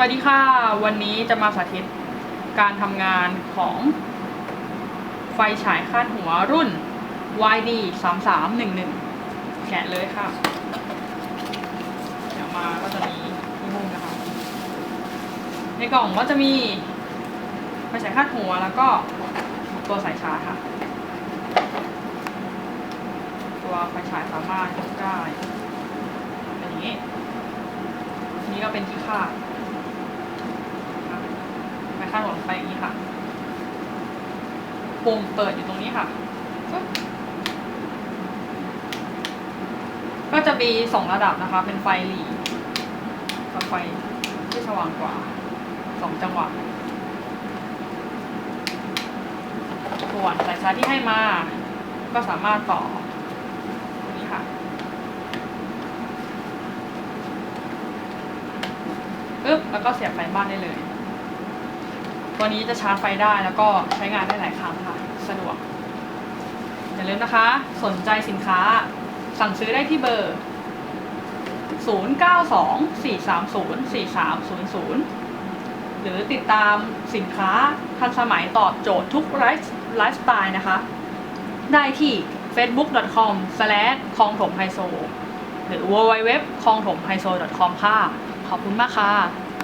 วัสดีค่ะ วันนี้จะมาสาธิตการทำงานของไฟฉายคาดหัวรุ่น YD 3311แกะเลยค่ะ เดี๋ยวมาก็จะมีที่หุ้มนะคะ ในกล่องก็จะมีไฟฉายคาดหัวแล้วก็ตัวสายชาร์จค่ะ ตัวไฟฉายสามารถยกได้เป็นอย่างนี้ นี่ก็เป็นที่คาดนะคะไปคาดหัวลงไปอย่างนี้ค่ะ ปุ่มเปิดอยู่ตรงนี้ค่ะก็จะมีสองระดับนะคะ เป็นไฟหลีกับไฟที่สว่างกว่าสองจังหวะส่วนสายชาร์จที่ให้มา ก็สามารถต่อตรงนี้ค่ะปึ๊บแล้วก็เสียบไฟบ้านได้เลย ตัวนี้จะชาร์จไฟได้แล้วก็ใช้งานได้หลายครั้งค่ะ สะดวก อย่าลืมนะคะ สนใจสินค้าสั่งซื้อได้ที่เบอร์ 0924304300 หรือติดตามสินค้าทันสมัยตอบโจทย์ทุกไลฟ์ไลฟ์สไตล์นะคะ ได้ที่ facebook.com คลองถมไฮโซหรือ www คลองถมไฮโซ .com ค่ะ ขอบคุณมากค่ะ